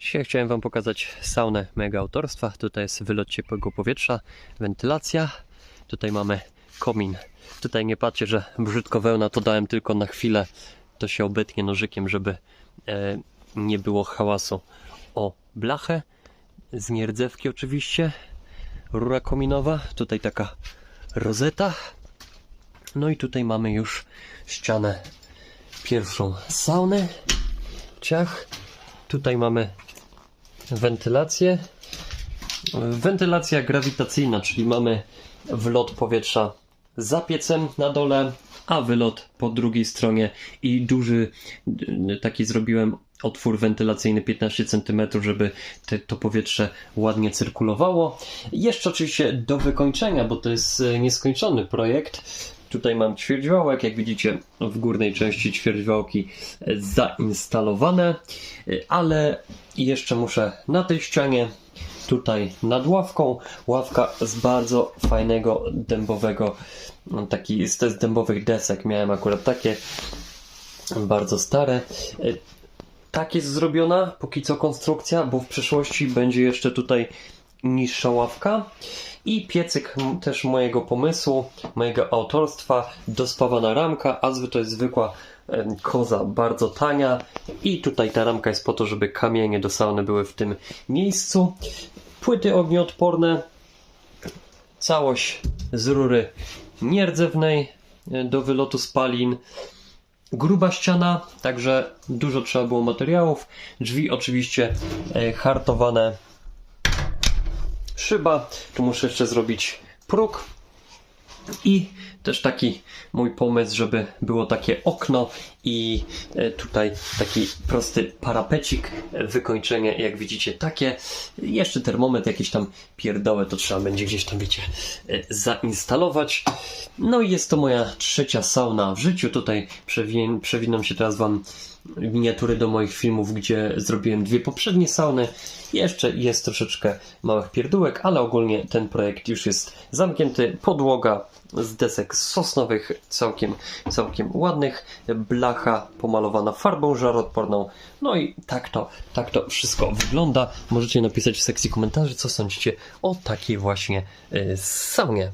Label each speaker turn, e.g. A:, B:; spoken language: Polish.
A: Dzisiaj chciałem Wam pokazać saunę mega autorstwa. Tutaj jest wylot ciepłego powietrza, wentylacja. Tutaj mamy komin. Tutaj nie patrzcie, że brzydko wełna to dałem tylko na chwilę. To się obetnie nożykiem, żeby e, nie było hałasu. O, blachę z nierdzewki oczywiście. Rura kominowa. Tutaj taka rozeta. No i tutaj mamy już ścianę pierwszą saunę. Ciach. Tutaj mamy wentylację. Wentylacja grawitacyjna, czyli mamy wlot powietrza za piecem na dole, a wylot po drugiej stronie i duży taki zrobiłem otwór wentylacyjny 15 cm, żeby te, to powietrze ładnie cyrkulowało. Jeszcze oczywiście do wykończenia, bo to jest y, nieskończony projekt. Tutaj mam ćwierćwałek, jak widzicie w górnej części ćwierćwałki zainstalowane, ale jeszcze muszę na tej ścianie tutaj nad ławką. Ławka z bardzo fajnego dębowego, taki z z dębowych desek. Miałem akurat takie bardzo stare. Tak jest zrobiona póki co konstrukcja, bo w przyszłości będzie jeszcze tutaj niższa ławka. I piecyk też mojego pomysłu, mojego autorstwa, dospawana ramka, a zwy to jest zwykła koza, bardzo tania. I tutaj ta ramka jest po to, żeby kamienie do sauny były w tym miejscu. Płyty ognioodporne, całość z rury nierdzewnej e, do wylotu spalin. Gruba ściana, także dużo trzeba było materiałów. Drzwi oczywiście e, hartowane szyba. Tu muszę jeszcze zrobić próg. I też taki mój pomysł, żeby było takie okno i e, tutaj taki prosty parapecik, wykończenie, jak widzicie, takie. Jeszcze termometr, jakieś tam pierdołę, to trzeba będzie gdzieś tam, wiecie, e, zainstalować. No i jest to moja trzecia sauna w życiu. Tutaj przewin- się teraz Wam miniatury do moich filmów, gdzie zrobiłem dwie poprzednie sauny. Jeszcze jest troszeczkę małych pierdółek, ale ogólnie ten projekt już jest zamknięty. Podłoga z desek sosnowych, całkiem, całkiem ładnych. Blacha pomalowana farbą żaroodporną. No i tak to, tak to wszystko wygląda. Możecie napisać w sekcji komentarzy, co sądzicie o takiej właśnie y, saunie.